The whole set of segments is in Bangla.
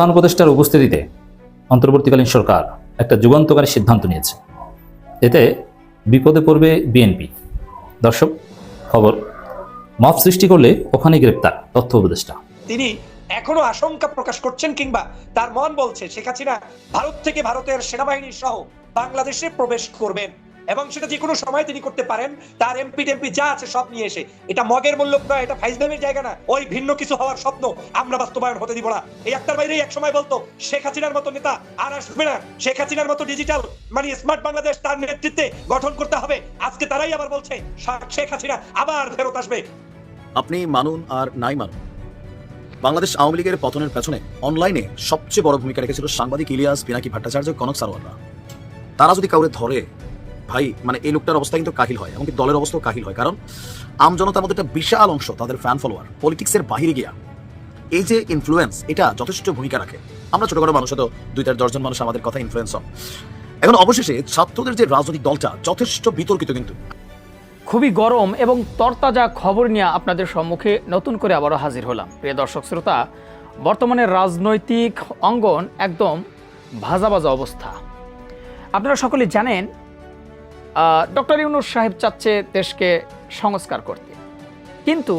প্রধান উপদেষ্টার উপস্থিতিতে অন্তর্বর্তীকালীন সরকার একটা যুগান্তকারী সিদ্ধান্ত নিয়েছে। এতে বিপদে পড়বে বিএনপি। দর্শক, খবর। মত সৃষ্টি করলে ওখানে গ্রেপ্তার তথ্য উপদেষ্টা। তিনি এখনও আশঙ্কা প্রকাশ করছেন কিংবা তার মন বলছে শেখ হাসিনা ভারত থেকে ভারতের সেনাবাহিনী সহ বাংলাদেশে প্রবেশ করবেন। এবং সেটা যে কোনো সময় তিনি করতে পারেন, তার এমপি টেমপি যা আছে সব নিয়ে এসে। এটা মগের মূল্য নয় এটা ফাইজলামের জায়গা না, ওই ভিন্ন কিছু হওয়ার স্বপ্ন আমরা বাস্তবায়ন হতে দিব না। এই আক্তার বাইরে এক সময় বলতো, শেখ হাসিনার মতো নেতা আর আসবে না। শেখ হাসিনার মতো ডিজিটাল মানে স্মার্ট বাংলাদেশ তার নেতৃত্বে গঠন করতে হবে। আজকে তারাই আবার বলছে শেখ হাসিনা আবার ফেরত আসবে। আপনি মানুন আর নাই মানুন। বাংলাদেশ আওয়ামী লীগের পতনের পেছনে অনলাইনে সবচেয়ে বড় ভূমিকা রেখেছিল সাংবাদিক ইলিয়াস, পিনাকি ভট্টাচার্য, কনক সারোয়াররা। তারা যদি কাউরে ধরে ভাই মানে এই লোকটার অবস্থা কিন্তু কাহিল হয়, এমনকি দলের অবস্থাও কাহিল হয়। কারণ আম জনতার মধ্যে একটা বিশাল অংশ তাদের ফ্যান ফলোয়ার পলিটিক্সের বাহিরে গিয়া, এই যে ইনফ্লুয়েন্স এটা যথেষ্ট ভূমিকা রাখে। আমরা ছোটখাটো মানুষ, হয়তো দুই চার দশজন মানুষ আমাদের কথা ইনফ্লুয়েন্স হন এখন অবশেষে ছাত্রদের যে রাজনৈতিক দলটা, যথেষ্ট বিতর্কিত কিন্তু। খুবই গরম এবং তরতাজা খবর নিয়ে আপনাদের সম্মুখে নতুন করে আবারও হাজির হলাম। প্রিয় দর্শক শ্রোতা, বর্তমানে রাজনৈতিক অঙ্গন একদম ভাজা ভাজা অবস্থা। আপনারা সকলে জানেন ডক্টর ইউনুস সাহেব চাচ্ছে দেশকে সংস্কার করতে। কিন্তু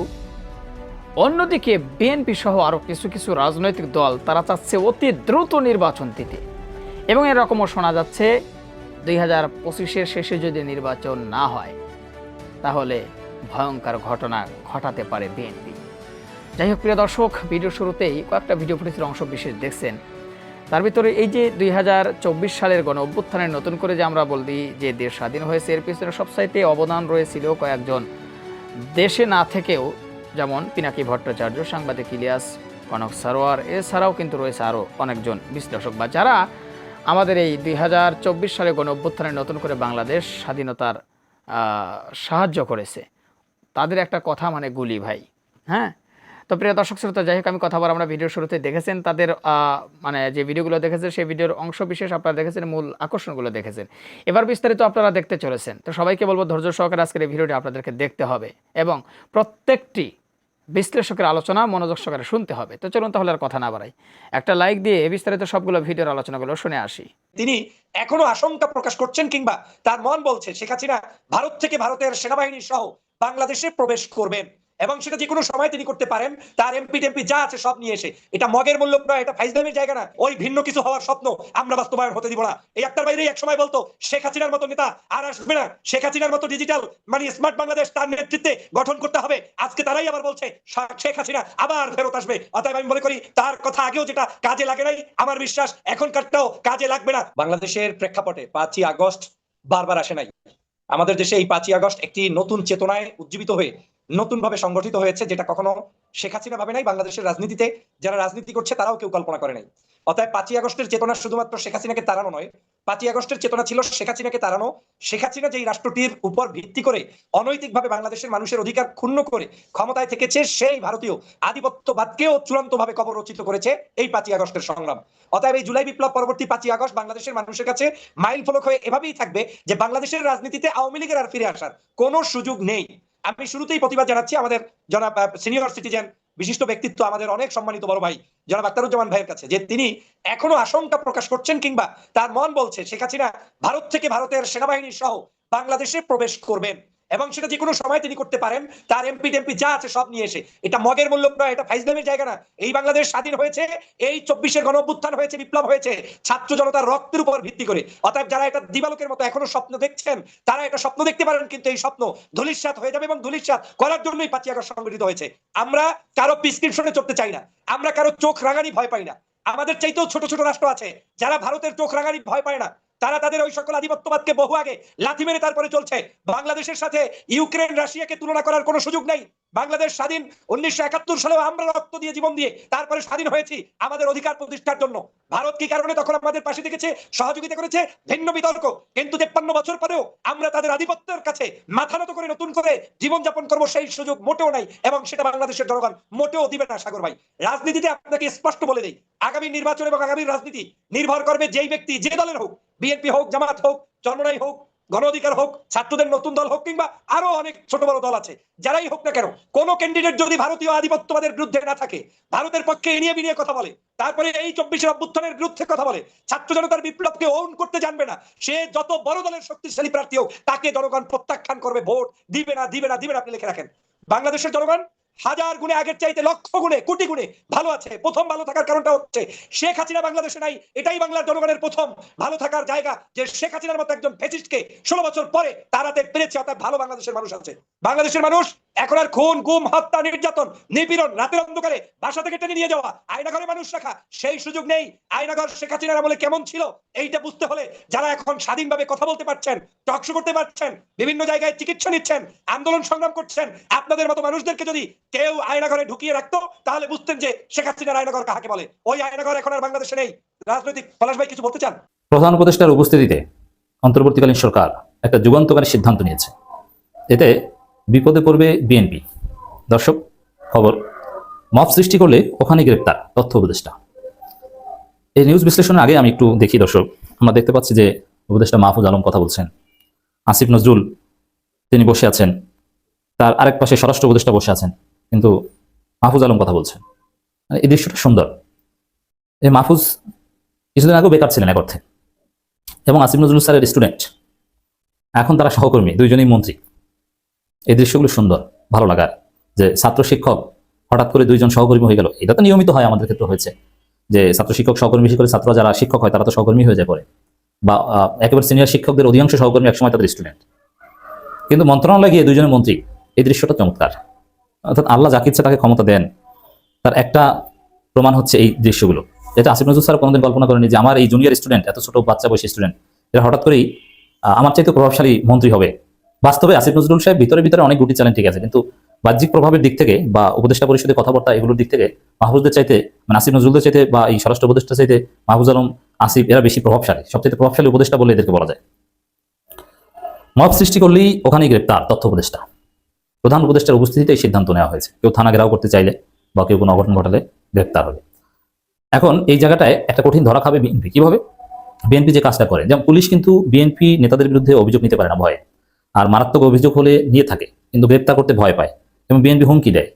অন্যদিকে বিএনপি সহ আরও কিছু কিছু রাজনৈতিক দল তারা চাচ্ছে অতি দ্রুত নির্বাচন দিতে। এবং এরকমও শোনা যাচ্ছে, দুই হাজার পঁচিশের শেষে যদি নির্বাচন না হয়, তাহলে ভয়ঙ্কর ঘটনা ঘটাতে পারে বিএনপি। যাই হোক, প্রিয় দর্শক, ভিডিও শুরুতেই কয়েকটা ভিডিও ফুটেজের অংশ বিশেষ দেখছেন। তার ভিতরে এই যে দুই হাজার চব্বিশ সালের গণ অভ্যুত্থানের নতুন করে যে আমরা বলি যে দেশ স্বাধীন হয়েছে, এর পিছনে সবসাইতে অবদান রয়েছিল কয়েকজন। দেশে না থেকেও যেমন পিনাকি ভট্টাচার্য, সাংবাদিক ইলিয়াস কনক সারোয়ার, এছাড়াও কিন্তু রয়েছে আরও অনেকজন বিশ্লেষক বা যারা আমাদের এই দুই সালে গণ অভ্যুত্থানে নতুন করে বাংলাদেশ স্বাধীনতার সাহায্য করেছে। তাদের একটা কথা মানে গুলি ভাই হ্যাঁ? তো প্রিয় দর্শক শ্রোতা, যাই হোক, আমি কথা বল আমরা ভিডিও শুরুতে দেখেছেন। তাদের মানে যে ভিডিওগুলো দেখেছেন, সেই ভিডিওর অংশ বিশেষ আপনারা দেখেছেন, মূল আকর্ষণগুলো দেখেছেন। এবার বিস্তারিত আপনারা দেখতে চলেছেন। তো সবাইকে বলব, ধৈর্য সহকারে আজকের এই ভিডিওটি আপনাদেরকে দেখতে হবে এবং প্রত্যেকটি বিশ্লেষকের আলোচনা মনোযোগ সহকারে শুনতে হবে। তো চলুন তাহলে আর কথা না বাড়াই। একটা লাইক দিয়ে বিস্তারিত সবগুলো ভিডিওর আলোচনাগুলো শুনে আসি। তিনি এখনও আশঙ্কা প্রকাশ করছেন কিংবা তার মন বলছে, শেখ হাসিনা ভারত থেকে ভারতের সেনাবাহিনী সহ বাংলাদেশে প্রবেশ করবেন। এবং সেটা যে কোনো সময় তিনি করতে পারেন। তার এমপি টেমপি যা আছে সব নিয়ে এসে। এটা মগের মূল্য নয়, এটা ফাইজলামের জায়গা না। ওই ভিন্ন কিছু হওয়ার স্বপ্ন আমরা বাস্তবায়ন হতে দিব না। এই আক্তার বাইরে এক সময় বলতো, শেখ হাসিনার মতো নেতা আর আসবে না। শেখ হাসিনার মতো ডিজিটাল মানে স্মার্ট বাংলাদেশ তার নেতৃত্বে গঠন করতে হবে। আজকে তারাই আবার বলছে শেখ হাসিনা আবার ফেরত আসবে। অতএব আমি মনে করি, তার কথা আগেও যেটা কাজে লাগে নাই, আমার বিশ্বাস এখনকারটাও কাজে লাগবে না। বাংলাদেশের প্রেক্ষাপটে পাঁচই আগস্ট বারবার আসে নাই। আমাদের দেশে এই পাঁচই আগস্ট একটি নতুন চেতনায় উজ্জীবিত হয়ে নতুন ভাবে সংগঠিত হয়েছে, যেটা কখনো শেখ হাসিনা ভাবে নাই বাংলাদেশের রাজনীতিতে। যারা রাজনীতি করছে, তারাও কেউ কল্পনা করে নাই। অতএব পাঁচই আগস্টের চেতনা শুধুমাত্র শেখ হাসিনাকে তাড়ানো নয়, পাঁচই আগস্টের চেতনা ছিল শেখ হাসিনাকে তাড়ানো। শেখ হাসিনা যেই রাষ্ট্রটির উপর ভিত্তি করে অনৈতিকভাবে বাংলাদেশের মানুষের অধিকার ক্ষুণ্ণ করে ক্ষমতায় থেকেছে, সেই ভারতীয় আধিপত্যবাদকেও চূড়ান্ত ভাবে কবর রচিত করেছে এই পাঁচই আগস্টের সংগ্রাম। অতএব এই জুলাই বিপ্লব পরবর্তী পাঁচই আগস্ট বাংলাদেশের মানুষের কাছে মাইল ফলক হয়ে এভাবেই থাকবে যে বাংলাদেশের রাজনীতিতে আওয়ামী লীগের আর ফিরে আসার কোনো সুযোগ নেই। আমি শুরুতেই প্রতিবাদ জানাচ্ছি আমাদের জনাব সিনিয়র সিটিজেন বিশিষ্ট ব্যক্তিত্ব, আমাদের অনেক সম্মানিত বড় ভাই, জনাব আক্তারুজ্জামান ভাইয়ের কাছে, যে তিনি এখনও আশঙ্কা প্রকাশ করছেন কিংবা তার মন বলছে শেখ হাসিনা ভারত থেকে ভারতের সেনাবাহিনী সহ বাংলাদেশে প্রবেশ করবেন। এবং সেটা যে কোনো সময় তিনি করতে পারেন। তার এমপি টেমপি যা আছে সব নিয়ে এসে। এটা মগের মূল্য নয়, এটা ফাইজলামের জায়গা না। এই বাংলাদেশ স্বাধীন হয়েছে, এই চব্বিশের গণ হয়েছে, বিপ্লব হয়েছে, ছাত্র জনতার রক্তের উপর ভিত্তি করে। অতএব যারা এটা দিবালোকের মতো এখনও স্বপ্ন দেখছেন, তারা এটা স্বপ্ন দেখতে পারেন, কিন্তু এই স্বপ্ন ধুলিস্বাত হয়ে যাবে এবং ধুলিস্বাত করার জন্যই পাঁচই আগস্ট সংগঠিত হয়েছে। আমরা কারও প্রিসক্রিপশনে চলতে চাই না। আমরা কারও চোখ রাঙানি ভয় পাই না। আমাদের চাইতেও ছোট ছোট রাষ্ট্র আছে, যারা ভারতের চোখ রাঙানি ভয় পায় না। তারা তাদের ওই সকল আধিপত্যবাদকে বহু আগে লাথি মেরে তারপরে চলছে। বাংলাদেশের সাথে ইউক্রেন রাশিয়াকে তুলনা করার কোনো সুযোগ নাই। বাংলাদেশ স্বাধীন উনিশশো একাত্তর সালেও আমরা রক্ত দিয়ে জীবন দিয়ে তারপরে স্বাধীন হয়েছি আমাদের অধিকার প্রতিষ্ঠার জন্য। ভারত কি কারণে তখন আমাদের পাশে থেকেছে সহযোগিতা করেছে? ভিন্ন বিতর্ক। কিন্তু তেপ্পান্ন বছর পরেও আমরা তাদের আধিপত্যের কাছে মাথা নত করে নতুন করে জীবনযাপন করব সেই সুযোগ মোটেও নাই এবং সেটা বাংলাদেশের জনগণ মোটেও দিবে না, সাগর ভাই। রাজনীতিতে আপনাকে স্পষ্ট বলে দেই, আগামী নির্বাচন এবং আগামী রাজনীতি নির্ভর করবে যেই ব্যক্তি যে দলের হোক, বিএনপি হোক, জামাত হোক চন্দ্রনাই হোক গণ অধিকার হোক, ছাত্রদের নতুন দল হোক কিংবা আরও অনেক ছোট বড় দল আছে, যারাই হোক না কেন, কোন ক্যান্ডিডেট যদি ভারতীয় আধিপত্যবাদের বিরুদ্ধে না থাকে, ভারতের পক্ষে এনিয়ে বিনিয়ে কথা বলে, তারপরে এই চব্বিশের অভ্যুত্থানের বিরুদ্ধে কথা বলে, ছাত্র জনতার বিপ্লবকে ওন করতে জানবে না, সে যত বড় দলের শক্তিশালী প্রার্থী হোক, তাকে জনগণ প্রত্যাখ্যান করবে, ভোট দিবে না দিবে না দিবে না, আপনি লিখে রাখেন। বাংলাদেশের জনগণ হাজার গুণে আগের চাইতে লক্ষ গুণে, কোটি গুণে ভালো আছে। প্রথম ভালো থাকার কারণটা হচ্ছে, শেখ হাসিনা বাংলাদেশে নাই, এটাই বাংলার জনগণের প্রথম ভালো থাকার জায়গা, যে শেখ হাসিনার মতো একজন ফেসিস্টকে ষোলো বছর পরে তারাতে পেরেছে, অর্থাৎ ভালো বাংলাদেশের মানুষ আছে। বাংলাদেশের মানুষ এখন আর খুন, গুম, হত্যা, নির্যাতন, নিপীড়ন, রাতের অন্ধকারে বাসা থেকে টেনে নিয়ে যাওয়া, আয়নাঘরে মানুষ রাখা, সেই সুযোগ নেই। আয়নাঘর শেখ হাসিনার আমলে কেমন ছিল, এইটা বুঝতে হলে যারা এখন স্বাধীনভাবে কথা বলতে পারছেন টকশো করতে পারছেন, বিভিন্ন জায়গায় চিকিৎসা নিচ্ছেন, আন্দোলন সংগ্রাম করছেন, আপনাদের মতো মানুষদেরকে যদি কেউ আয়নাঘরে ঢুকিয়ে রাখতো, তাহলে বুঝতেন যে শেখ হাসিনার আয়নাঘর কাহাকে বলে। ওই আয়নাঘর এখন আর বাংলাদেশে নেই। রাজনৈতিক, পলাশ ভাই, কিছু বলতে চান? প্রধান উপদেষ্টার উপস্থিতিতে অন্তর্বর্তীকালীন সরকার একটা যুগান্তকারী সিদ্ধান্ত নিয়েছে। এতে বিপদে পড়বে বিএনপি। দর্শক, খবর। মব সৃষ্টি করলে ওখানে গ্রেপ্তার, তথ্য উপদেষ্টা। এই নিউজ বিশ্লেষণের আগে আমি একটু দেখি দর্শক, আমরা দেখতে পাচ্ছি যে উপদেষ্টা মাহফুজ আলম কথা বলছেন। আসিফ নজরুল, তিনি বসে আছেন। তার আরেক পাশে স্বরাষ্ট্র উপদেষ্টা বসে আছেন, কিন্তু মাহফুজ আলম কথা বলছেন। মানে এই দৃশ্যটা সুন্দর। এই মাহফুজ কিছুদিন আগেও বেকার ছিলেন এক অর্থে। এবং আসিফ নজরুল স্যারের স্টুডেন্ট এখন তারা সহকর্মী, দুইজনই মন্ত্রী। এই দৃশ্যগুলো সুন্দর, ভালো লাগার। যে ছাত্র শিক্ষক হঠাৎ করে দুইজন সহকর্মী হয়ে গেল, এটা তো নিয়মিত হয় আমাদের ক্ষেত্রে হয়েছে। যে ছাত্র শিক্ষক, সহকর্মী, বিশেষ করে ছাত্ররা যারা শিক্ষক হয়, তারা তো সহকর্মী হয়ে যায় পরে। বা একেবারে সিনিয়র শিক্ষকদের অধিকাংশ সহকর্মী একসময় তাদের স্টুডেন্ট কিন্তু মন্ত্রণালয়ে গিয়ে দুইজনের মন্ত্রী, এই দৃশ্যটা চমৎকার। অর্থাৎ আল্লাহ যাকে ইচ্ছে তাকে ক্ষমতা দেন। তার একটা প্রমাণ হচ্ছে এই দৃশ্যগুলো। এটা আসিফ নজরুল স্যার কোনোদিন কল্পনা করেনি যে আমার এই জুনিয়র স্টুডেন্ট এত ছোট বাচ্চা বয়সী স্টুডেন্ট এরা হঠাৎ করেই আমার চাইতে প্রভাবশালী মন্ত্রী হবে। বাস্তবে আসিফ নজরুল সাহেব ভিতরে ভিতরে অনেক গুটি চ্যালেঞ্জ ঠিক আছে কিন্তু বাহ্যিক প্রভাবের দিক থেকে বা উপদেষ্টা পরিষদের কথাবার্তা এগুলোর দিক থেকে মাহফুজদের চাইতে মানে আসিফ নজরুলদের চাইতে বা এই স্বরাষ্ট্র উপদেষ্টা চাইতে মাহফুজ আলম, আসিফ এরা বেশি প্রভাবশালী। সবচেয়ে প্রভাবশালী উপদেষ্টা বলে এদেরকে বলা যায়। মব সৃষ্টি করলেই ওখানেই গ্রেপ্তার তথ্য উপদেষ্টা। প্রধান উপদেষ্টার উপস্থিতিতে এই সিদ্ধান্ত নেওয়া হয়েছে। কেউ থানা ঘেরাও করতে চাইলে বা কেউ কোনো অঘটন ঘটালে গ্রেপ্তার হবে। এখন এই জায়গাটায় একটা কঠিন ধরা খাবে বিএনপি। কীভাবে? বিএনপি যে কাজটা করে, যেমন পুলিশ কিন্তু বিএনপি নেতাদের বিরুদ্ধে অভিযোগ নিতে পারে না ভয়ে। আর মারাত্মক অভিযোগ হলে নিয়ে থাকে, কিন্তু গ্রেপ্তার করতে ভয় পায়। এবং বিএনপি হুমকি দেয়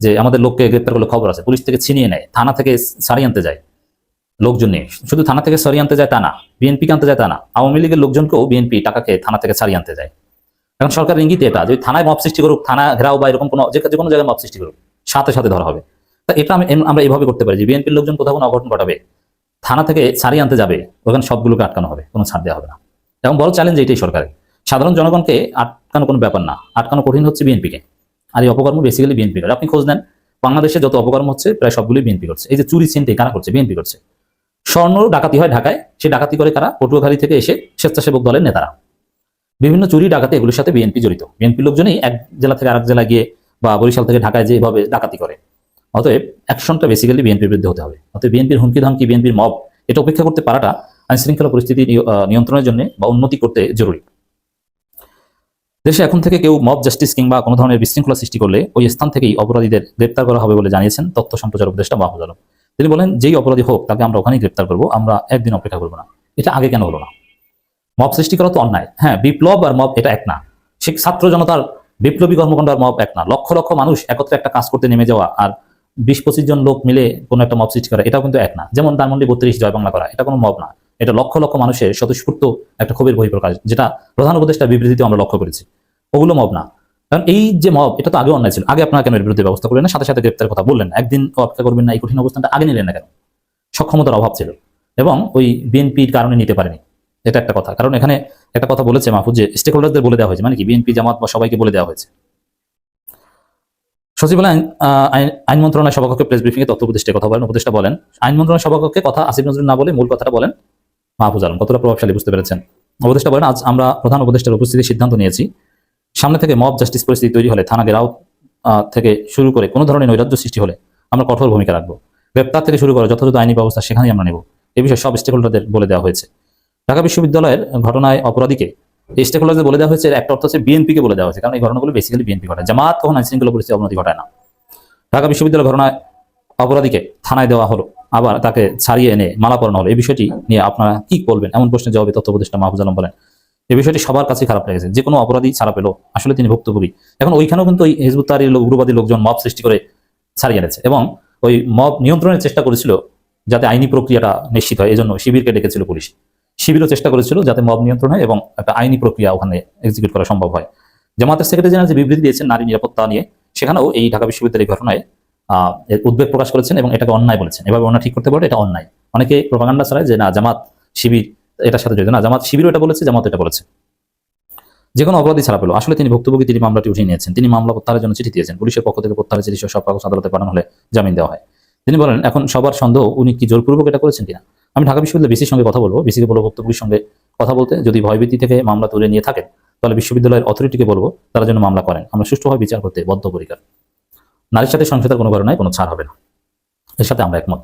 যে আমাদের লোককে গ্রেপ্তার করলে খবর আছে, পুলিশ থেকে ছিনিয়ে নেয়, থানা থেকে সারিয়ে আনতে যায় লোকজন নিয়ে। শুধু থানা থেকে সরিয়ে আনতে যায় তা না বিএনপিকে আনতে যায় তা না, আওয়ামী লীগের লোকজনকেও বিএনপি টাকা খেয়ে থানা থেকে ছাড়িয়ে আনতে যায়। এখন সরকারের ইঙ্গিত এটা যে থানায় মব সৃষ্টি করুক, থানা ঘেরাও বা এরকম কোনো যে কোনো জায়গায় মব সৃষ্টি করুক, সাথে সাথে ধরা হবে। তা এটা আমি আমরা এইভাবে করতে পারি যে বিএনপির লোকজন কোথাও কোনো অঘটন ঘটাবে, থানা থেকে ছাড়িয়ে আনতে যাবে, ওখানে সবগুলোকে আটকানো হবে, কোনো ছাড় দেওয়া হবে না। এবং বড় চ্যালেঞ্জ এটাই সরকারের। সাধারণ জনগণকে আটকানো কোনো ব্যাপার না। আটকানো কঠিন হচ্ছে বিএনপিকে। আর এই অপকর্ম বেসিক্যালি বিএনপি করে। আপনি খোঁজ নেন, বাংলাদেশে যত অপকর্ম হচ্ছে, প্রায় সবগুলি বিএনপি করছে। এই যে চুরি চিনতে কারা করছে? বিএনপি করছে। স্বর্ণ ডাকাতি হয় ঢাকায়, সে ডাকাতি করে কারা? পটুয়াখালী থেকে এসে স্বেচ্ছাসেবক দলের নেতারা। বিভিন্ন চুরি, ডাকাতি এগুলোর সাথে বিএনপি জড়িত। বিএনপি লোকজনই এক জেলা থেকে আরেক জেলা গিয়ে বা বরিশাল থেকে ঢাকায় যেভাবে ডাকাতি করে। অতএব অ্যাকশনটা বেসিক্যালি বিএনপির বিরুদ্ধে হতে হবে। অতএব বিএনপির হুমকি ধামকি বিএনপির মব? এটা উপেক্ষা করতে পারাটা আইন শৃঙ্খলা পরিস্থিতি নিয়ন্ত্রণের জন্য বা উন্নতি করতে জরুরি। দেশে এখন থেকে কেউ মব জাস্টিস কিংবা কোনো ধরনের বিশৃঙ্খলা সৃষ্টি করলে ওই স্থান থেকেই অপরাধীদের গ্রেপ্তার করা হবে বলে জানিয়েছেন তথ্য সম্প্রচার উপদেষ্টা মাহফুজ আলম। তিনি বলেন, যেই অপরাধী হোক, তাকে আমরা ওখানেই গ্রেপ্তার করব। আমরা একদিন অপেক্ষা করব না। এটা আগে কেন হলো না? মব সৃষ্টি করা তো অন্যায়। হ্যাঁ বিপ্লব আর মব এটা এক না। সে ছাত্র জনতার বিপ্লবী কর্মকাণ্ড আর মব এক না। লক্ষ লক্ষ মানুষ একত্রে একটা কাজ করতে নেমে যাওয়া আর বিশ পঁচিশ জন লোক মিলে কোনো একটা মব সৃষ্টি করা, এটাও কিন্তু এক না। যেমন ধানমন্ডি বত্রিশ জয় বাংলা করা, এটা কোনো মব না। এটা লক্ষ লক্ষ মানুষের স্বতঃস্ফূর্ত একটা ক্ষোভের বহিঃপ্রকাশ, যেটা প্রধান উপদেষ্টার বিবৃতিতে আমরা লক্ষ্য করেছি। ওগুলো মব না। কারণ এই যে মব, এটা তো আগে অন্যায় ছিল। আগে আপনারা কেন এর বিরুদ্ধে ব্যবস্থা করলেন না? সাথে সাথে গ্রেপ্তার কথা বললেন একদিন অপেক্ষা করবেন না, এই কঠিন অবস্থানটা আগে নিলেন না কেন? সক্ষমতার অভাব ছিল। এবং ওই বিএনপির কারণে নিতে পারেনি। এটা একটা কথা। কারণ এখানে একটা কথা বলেছে মাহফুজ যে স্টেক হোল্ডারদের বলে দেওয়া হয়েছে। মানে কি, বিএনপি, জামাত বা সবাইকে বলে দেওয়া হয়েছে। সচিবালয় আইন মন্ত্রণালয় সভাকক্ষে প্রেস ব্রিফিংয়ে তথ্য উপদেষ্টা কথা বলেন। উপদেষ্টা বলেন, আইন মন্ত্রণালয় সভাকক্ষে কথা আসিফ নজরুল না বলে মূল কথাটা বলেন। মাহফুজ আলম, কতটা প্রভাবশালী বুঝতে পেরেছেন? উপদেষ্টা বলেন, আজ আমরা প্রধান উপদেষ্টার উপস্থিতির সিদ্ধান্ত নিয়েছি। সামনে থেকে মব জাস্টিস পরিস্থিতি তৈরি হলে, থানা গেরাও থেকে শুরু করে কোনো ধরনের নৈরাজ্য সৃষ্টি হলে আমরা কঠোর ভূমিকা রাখব। গ্রেপ্তার থেকে শুরু করে যথাযথ আইনি ব্যবস্থা সেখানেই আমরা নেব। এ বিষয়ে সব স্টেক হোল্ডারদের বলে দেওয়া হয়েছে। ঢাকা বিশ্ববিদ্যালয়ের ঘটনায় অপরাধীকে এই স্টেক হোল্ডারদের বলে দেওয়া হয়েছে একটা অর্থ হচ্ছে বিএনপিকে বলে দেওয়া হয়েছে, কারণ এই ঘটনাগুলো বেসিক্যালি বিএনপি ঘটায়। জামাত কখন আইন শৃঙ্খলা পরিস্থিতি অবনতি ঘটায় না। ঢাকা বিশ্ববিদ্যালয় ঘটনায় অপরাধীকে থানায় দেওয়া হলো। আবার তাকে ছাড়িয়ে এনে মালা পরানো হলো। এই বিষয়টি নিয়ে আপনারা কি বলবেন? এমন প্রশ্নের জবাবে তথ্য উপদেষ্টা মাহফুজ আলম বলেন এই বিষয়টি সবার কাছে খারাপ লেগেছে। যে কোনো অপরাধী ছাড়া পেল আসলে তিনি ভুক্তভোগী। এখন ওইখানেও কিন্তু ওই হিজবুত তাহরির লোক, উগ্রবাদী লোকজন মব সৃষ্টি করে ছাড়িয়ে এনেছে এবং ওই মব নিয়ন্ত্রণের চেষ্টা করেছিল যাতে আইনি প্রক্রিয়াটা নিশ্চিত হয়। এই জন্য শিবিরকে ডেকেছিল পুলিশ। শিবিরও চেষ্টা করেছিল যাতে মব নিয়ন্ত্রণ হয় এবং একটা আইনি প্রক্রিয়া ওখানে এক্সিকিউট করা সম্ভব হয়। জামাতের সেক্রেটারি জেনারেল যে বিবৃতি দিয়েছেন, নারী নিরাপত্তা নিয়ে, সেখানেও এই ঢাকা বিশ্ববিদ্যালয়ের ঘটনায় উদ্বেগ প্রকাশ করেছেন এবং এটাকে অন্যায় বলেছেন। এভাবে অন্যায় ঠিক করতে পারে এটা অন্যায়। অনেকে প্রপাগান্ডা ছাড়ায় যে না, জামাত শিবির, এটার সাথে জড়িত। না, জামাত শিবিরও এটা বলেছে জামাত এটা বলেছে। যে কোনো অপরাধী ছাড়া পেল। আসলে তিনি ভুক্তভোগী, তিনি মামলাটি উঠিয়ে নিয়েছেন। তিনি মামলা প্রত্যাহারের জন্য চিঠি দিয়েছেন। পুলিশের পক্ষ থেকে প্রত্যাহারের চিঠি সব কাগজ আদালতে পাঠানো হলে জামিন দেওয়া হয়। তিনি বলেন, এখন সবার সন্দেহ, উনি কি জোরপূর্বক এটা করেছেন কিনা? আমি ঢাকা বিশ্ববিদ্যালয় বিসির সঙ্গে কথা বলব। বিসিকে বলব ভুক্তভোগীর সঙ্গে কথা বলতে। যদি ভয়ভীতি থেকে মামলা তুলে নিয়ে থাকেন, তাহলে বিশ্ববিদ্যালয়ের অথরিটিকে বলব, তারা যেন মামলা করেন। আমরা সুষ্ঠুভাবে বিচার করতে বদ্ধপরিকার। নারীর সাথে সংসদের কোনো ঘটনায় কোনো ছাড় হবে না। এর সাথে আমরা একমত।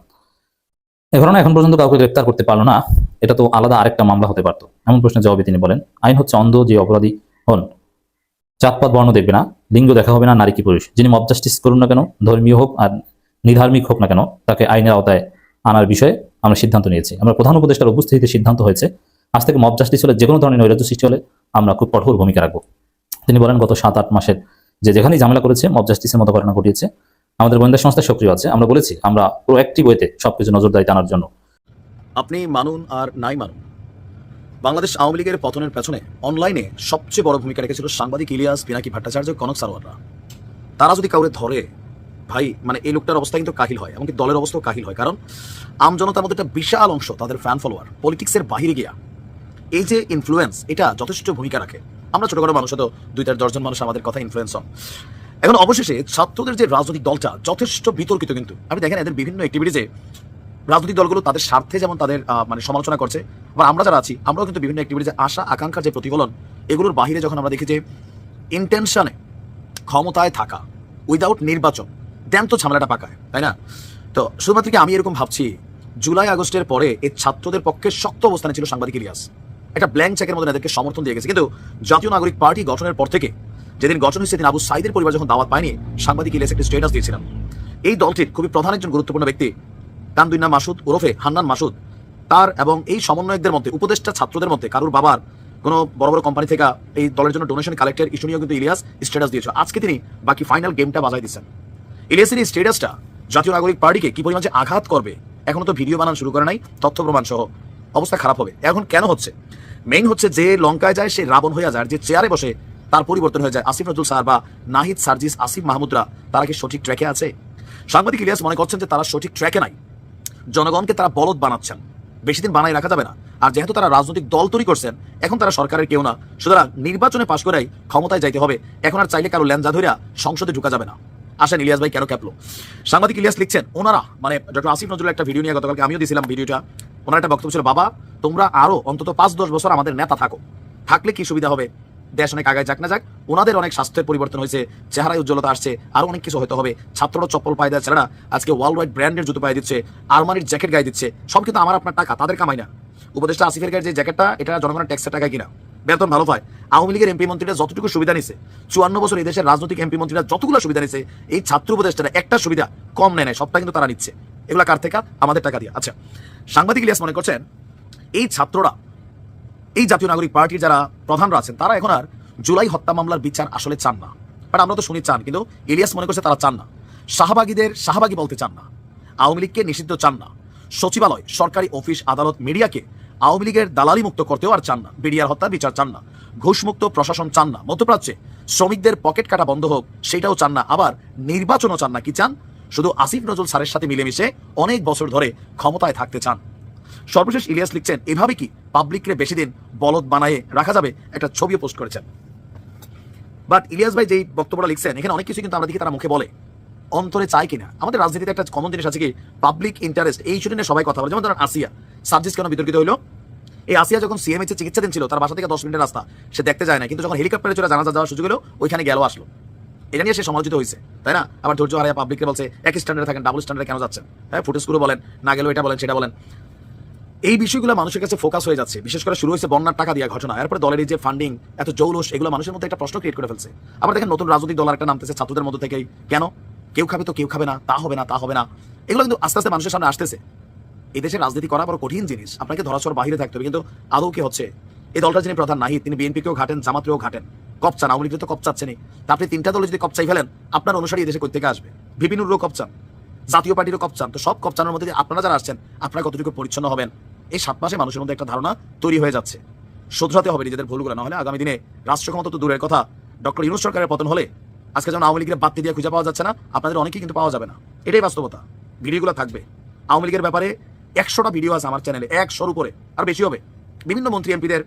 এ ঘটনা এখন পর্যন্ত কাউকে গ্রেপ্তার করতে পারল না। এটা তো আলাদা আরেকটা মামলা হতে পারতো। এমন প্রশ্নের জবাবে তিনি বলেন, আইন হচ্ছে অন্ধ, যে অপরাধী হন। জাতপাত বর্ণ দেখবে না, লিঙ্গ দেখা হবে না, নারী কি পুরুষ। যিনি মব জাস্টিস করুন না কেন, ধর্মীয় হোক আর নিধার্মিক হোক না কেন, তাকে আইনের আওতায় আনার বিষয়ে আমরা সিদ্ধান্ত নিয়েছি। আমরা প্রধান উপদেষ্টার উপস্থিতিতে সিদ্ধান্ত হয়েছে, আজ থেকে মব জাস্টিস হলে যে কোনো ধরনের নৈরাজ্য সৃষ্টি হলে আমরা খুব কঠোর ভূমিকা রাখব। তিনি বলেন, গত সাত আট মাসের যে যেখানেই ঝামেলা করেছে মব জাস্টিসের মতো ঘটনা ঘটিয়েছে, আমাদের গোয়েন্দা সংস্থা সক্রিয় আছে। আমরা বলেছি, আমরা প্রোঅ্যাক্টিভ ওয়েতে সবকিছু নজরদারিতে আনার জন্য। আপনি মানুন আর নাই মানুন। বাংলাদেশ আওয়ামী লীগের পতনের পেছনে অনলাইনে সবচেয়ে বড় ভূমিকা রেখেছিল সাংবাদিক ইলিয়াস পিনাকি ভট্টাচার্য, কনক সারোয়াররা। তারা যদি কাউরে ধরে, ভাই মানে এই লোকটার অবস্থা কিন্তু কাহিল হয়, এমনকি দলের অবস্থাও কাহিল হয়। কারণ আমজনতার মধ্যে একটা বিশাল অংশ তাদের ফ্যান ফলোয়ার পলিটিক্সের বাহিরে গিয়া। এই যে ইনফ্লুয়েন্স এটা যথেষ্ট ভূমিকা রাখে। আমরা ছোটখাটো মানুষ তো দুই চার দশজন মানুষ আমাদের কথা ইনফ্লুয়েন্স হন এখন অবশেষে ছাত্রদের যে রাজনৈতিক দলটা, যথেষ্ট বিতর্কিত কিন্তু। আপনি দেখেন এদের বিভিন্ন অ্যাক্টিভিটিজে রাজনৈতিক দলগুলো তাদের স্বার্থে যেমন তাদের মানে সমালোচনা করছে, আবার আমরা যারা আছি, আমরাও কিন্তু বিভিন্ন অ্যাক্টিভিটিজে আশা, আকাঙ্ক্ষার যে প্রতিফলন, এগুলোর বাহিরে যখন আমরা দেখি যে ইন্টেনশনে ক্ষমতায় থাকা উইদাউট নির্বাচন দেন তো ঝামেলাটা পাকায়, তাই না? তো শুধুমাত্র কি আমি এরকম ভাবছি, জুলাই আগস্টের পরে এই ছাত্রদের পক্ষে শক্ত অবস্থানে ছিল সাংবাদিক ইলিয়াস। একটা ব্ল্যাঙ্ক চেকের মধ্যে এদেরকে সমর্থন দিয়ে গেছে। কিন্তু জাতীয় নাগরিক পার্টি গঠনের পর থেকে যেদিন গঠন হয়েছে সেদিন আবু সাইদের পরিবার যখন দাওয়াত পায়নি, সাংবাদিক ইলিয়াস একটি স্টেটাস দিয়েছিলাম এই দলটির খুবই প্রধান একজন গুরুত্বপূর্ণ ব্যক্তি কান্দুইনা মাসুদ ওরফে হান্নান মাসুদ। তার এবং এই সমন্বয়কদের মধ্যে, উপদেষ্টা ছাত্রদের মধ্যে কারুর বাবার কোনো বড় বড় কোম্পানি থেকে এই দলের জন্য ডোনেশন কালেক্টের ইস্যু নিয়েও কিন্তু ইলিয়াস স্ট্যাটাস দিয়েছে। আজকে তিনি বাকি ফাইনাল গেমটা বাজাই দিচ্ছেন। ইলিয়াসের এই স্ট্যাটাসটা জাতীয় নাগরিক পার্টিকে কি পরিমাণ আঘাত করবে, এখনও তো ভিডিও বানানো শুরু করে নাই, তথ্য প্রমাণ সহ অবস্থা খারাপ হবে। এখন কেন হচ্ছে? মেইন হচ্ছে যে লঙ্কায় যায়, সে রাবণ হয়ে যায় যে চেয়ারে বসে, তার পরিবর্তন হয়ে যায়। আসিফ নজরুল স্যার বা নাহিদ সার্জিস, আসিফ মাহমুদরা, তারা কি সঠিক ট্র্যাকে আছে? সাংবাদিক ইলিয়াস মনে করছেন যে তারা সঠিক ট্র্যাকে নাই। জনগণকে তারা বলদ বানাচ্ছেন। বেশি দিন বানাই রাখা যাবে না। আর যেহেতু তারা রাজনৈতিক দল তৈরি করছেন, এখন তারা সরকারের কেউ না। সুতরাং নির্বাচনে পাশ করাই ক্ষমতায় যাইতে হবে। এখন আর চাইলে কারও ল্যাঞ্জা ধরিয়া সংসদে ঢুকা যাবে না। আসেন, ইলিয়াস ভাই কেন ক্যাপলো? সাংবাদিক ইলিয়াস লিখছেন, ওনারা মানে ডক্টর আসিফ নজরুল একটা ভিডিও নিয়ে গতকালকে আমিও দিয়েছিলাম ভিডিওটা ওনার একটা বক্তব্য ছিল, বাবা, তোমরা আরও অন্তত পাঁচ দশ বছর আমাদের নেতা থাকো। থাকলে কি সুবিধা হবে? দেশ অনেক আগায় যাক না যাক, ওনাদের অনেক স্বাস্থ্যের পরিবর্তন হয়েছে, চেহারায় উজ্জ্বলতা আসছে, আরও অনেক কিছু হতে হবে। ছাত্ররা চপ্পল পায়ে দেওয়া ছেলেরা আজকে ওয়ার্ল্ড ওয়াইড ব্র্যান্ডের জুতো পায়ে দিচ্ছে আরমানির জ্যাকেট গায়ে দিচ্ছে, সব কিন্তু আমার আপনার টাকা, তাদের কামাই না। উপদেষ্টা আসিফের গায়ে যে জ্যাকেটটা এটা জনগণের ট্যাক্সের টাকা কিনা। বেতন ভালো পায় আওয়ামী লীগের এমপি মন্ত্রীরা যতটুকু সুবিধা নিছে, চুয়ান্ন বছর এই দেশের রাজনৈতিক এমপি মন্ত্রীরা যতগুলো সুবিধা নিছে, এই ছাত্র উপদেষ্টারা একটা সুবিধা কম নেয় নাই, সবটা কিন্তু তারা নিচ্ছে। এগুলা কার থেকে? আমাদের টাকা দিয়ে। আচ্ছা সাংবাদিক ইলিয়াস মনে করছেন, এই ছাত্ররা, এই জাতীয় নাগরিক পার্টির যারা প্রধানরা আছেন, তারা এখন আর জুলাই হত্যা মামলার বিচার আসলে চান না। বাট আমরা তো শুনি চান, কিন্তু ইলিয়াস মনে করছে তারা চান না। শাহবাগীদের শাহবাগী বলতে চান না। আওয়ামী লীগকে নিষিদ্ধ চান না। সচিবালয়, সরকারি অফিস, আদালত, মিডিয়াকে আওয়ামী লীগের দালালি মুক্ত করতেও আর চান না। বিডিআর হত্যার বিচার চান না। ঘুষমুক্ত প্রশাসন চান না। মধ্যপ্রাচ্যে শ্রমিকদের পকেট কাটা বন্ধ হোক, সেটাও চান না। আবার নির্বাচনও চান না। কি চান? শুধু আসিফ নজরুল স্যারের সাথে মিলেমিশে অনেক বছর ধরে ক্ষমতায় থাকতে চান। সর্বশেষ ইলিয়াস লিখছেন, এভাবে কি পাবলিকরে বেশি দিন বলদ বানায়ে রাখা যাবে? একটা ছবিও পোস্ট করেছেন। বাট ইলিয়াস ভাই যেই বক্তব্যটা লিখছেন, এখানে অনেক কিছু কিন্তু আমরা দেখি তারা মুখে বলে। অন্তরে চায় কিনা? আমাদের রাজনীতিতে একটা কমন জিনিস আছে কি? পাবলিক ইন্টারেস্ট এই ইস্যু নিয়ে সবাই কথা বলে। যেমন ধরেন আসিয়া। সার্জিস কেন বিতর্কিত হলো এই আসিয়া যখন সিএমএইচ চিকিৎসাধীন ছিল, তার বাসা থেকে দশ মিনিটের রাস্তা। সে দেখতে যায় না, কিন্তু যখন হেলিকপ্টারে চলে জানাজা যাওয়ার সুযোগ হলো, ওইখানে গেল, আসলো। এটা নিয়ে সে সমালোচিত হয়েছে, তাই না? আবার ধৈর্য হারায় পাবলিককে বলছে এক স্ট্যান্ডার্ডে থাকেন ডাবল স্ট্যান্ডার্ডে কেন যাচ্ছেন? হ্যাঁ ফুটেজগুলো বলেন, না গেলেও এটা বলেন, সেটা বলেন। এই বিষয়গুলো মানুষের কাছে ফোকাস হয়ে যাচ্ছে, বিশেষ করে শুরু হয়েছে বন্যার টাকা দিয়া ঘটনা, এরপরে দলের যে ফান্ডিং এত জৌলস, এগুলো মানুষের মধ্যে একটা প্রশ্ন ক্রিয়েট করে ফেলছে। আবার দেখেন নতুন রাজনৈতিক দল একটা নামতেছে, ছাত্রদের মধ্যে থেকেই। কেন? কেউ খাবে তো কেউ খাবে না, তা হবে না, তা হবে না। এগুলো কিন্তু আস্তে আস্তে মানুষের সামনে আসতেছে। এই দেশে রাজনীতি করা বড় কঠিন জিনিস, আপনাকে ধরাছোঁয়ার বাইরে থাকতে হবে, কিন্তু আদৌ কি হচ্ছে? এই দলটা যিনি প্রধান, নাহিদ, তিনি বিএনপিকেও ঘাটেন, জামাতেও ঘাটেন। কপচান আওয়ামী লীগকে তো কপচাচ্ছেনই তা আপনি তিনটা দলে যদি কপচাই ফেলেন, আপনার অনুসারী এই দেশে কই থেকে আসবে বিপিনুরও কপচান জাতীয় পার্টিরও কপচান তো সব কপচানোর মধ্যে আপনারা যারা আসছেন, আপনারা কতটুকু পরিচ্ছন্ন হবেন? এই সাত মাসে মানুষের মধ্যে একটা ধারণা তৈরি হয়ে যাচ্ছে। শুধরাতে হবে নিজেদের ভুলগুলো না হলে আগামী দিনে রাষ্ট্র ক্ষমতা তো দূরের কথা। ডক্টর ইউনুস সরকারের পতন হলে আজকে যেমন আওয়ামী লীগের বাত্তি দিয়ে খুঁজে পাওয়া যাচ্ছে না, আপনাদের অনেকেই কিন্তু পাওয়া যাবে না। এটাই বাস্তবতা। ভিডিওগুলো থাকবে। আওয়ামী লীগের ব্যাপারে একশোটা ভিডিও আছে আমার চ্যানেলে, একশোর উপরে, আর বেশি হবে। বিভিন্ন মন্ত্রী এমপিদের,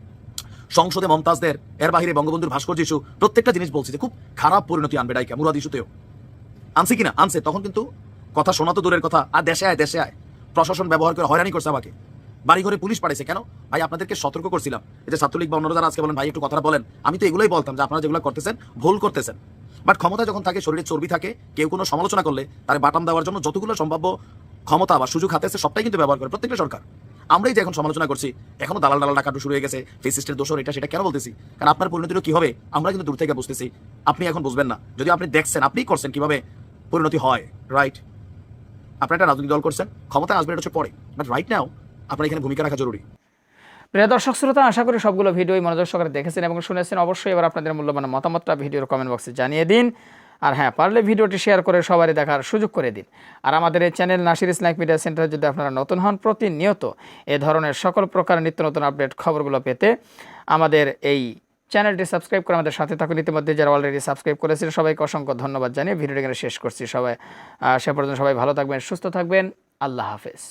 সংসদে মমতাজদের, এর বাহিরে বঙ্গবন্ধুর ভাস্কর্য ইস্যু প্রত্যেকটা জিনিস বলছি যে খুব খারাপ পরিণতি আনবে ডাইকা, মুরাদ ইস্যুতেও আনছে কিনা? আনছে। তখন কিন্তু কথা শোনা তো দূরের কথা। আর দেশে আয় দেশে আয়। প্রশাসন ব্যবহার করে হয়রানি করছে আমাকে। বাড়ি ঘরে পুলিশ পাঠাইছে। কেন? ভাই, আপনাদেরকে সতর্ক করছিলাম। যে ছাত্রলীগ বা অন্যরা যারা আজকে বলেন, ভাই, একটু কথা বলেন। আমি তো এগুলোই বলতাম যে আপনারা যেগুলো করতেছেন, ভুল করতেছেন। বাট ক্ষমতা যখন থাকে, শরীরে চর্বি থাকে, কেউ কোনো সমালোচনা করলে তার বাটাম দেওয়ার জন্য যতগুলো সম্ভাব্য ক্ষমতা বা সুযোগ হাতে আছে, সবটাই কিন্তু ব্যবহার করে প্রত্যেকটা সরকার। আমরাই যে এখন সমালোচনা করছি, এখনও দালাল দালাল ডাকাটো শুরু হয়ে গেছে ফেসিস্টের দোষর, এটা সেটা কেন বলতেছি? কারণ আপনার পরিণতিটা কি হবে? আমরা কিন্তু দূর থেকে বুঝতেছি, আপনি এখন বুঝবেন না। যদি আপনি দেখছেন, আপনিই করছেন কীভাবে পরিণতি হয় রাইট আপনার একটা রাজনৈতিক দল করছেন ক্ষমতা আসবে এটা হচ্ছে পরে। বাট রাইট নাও আপনার এখানে ভূমিকা রাখা জরুরি। প্রিয় দর্শক, শ্রোতা, আশা করি সবগুলো ভিডিওই মনোযোগ সহকারে দেখেছেন এবং শুনেছেন। অবশ্যই এবার আপনাদের মূল্যবান মতামতটা ভিডিওর কমেন্ট বক্সে জানিয়ে দিন। আর হ্যাঁ পারলে ভিডিওটি শেয়ার করে সবারই দেখার সুযোগ করে দিন। আর আমাদের এই চ্যানেল নাসির ইসলামিক মিডিয়া সেন্টারে যদি আপনারা নতুন হন প্রতিনিয়ত এ ধরনের সকল প্রকার নিত্য নতুন আপডেট খবরগুলো পেতে আমাদের এই চ্যানেলটি সাবস্ক্রাইব করে আমাদের সাথে থাকুন। ইতিমধ্যে যারা অলরেডি সাবস্ক্রাইব করেছেন, সবাইকে অসংখ্য ধন্যবাদ জানিয়ে ভিডিওটি এখানে শেষ করছি। সবাই সে পর্যন্ত সবাই ভালো থাকবেন, সুস্থ থাকবেন। আল্লাহ হাফেজ।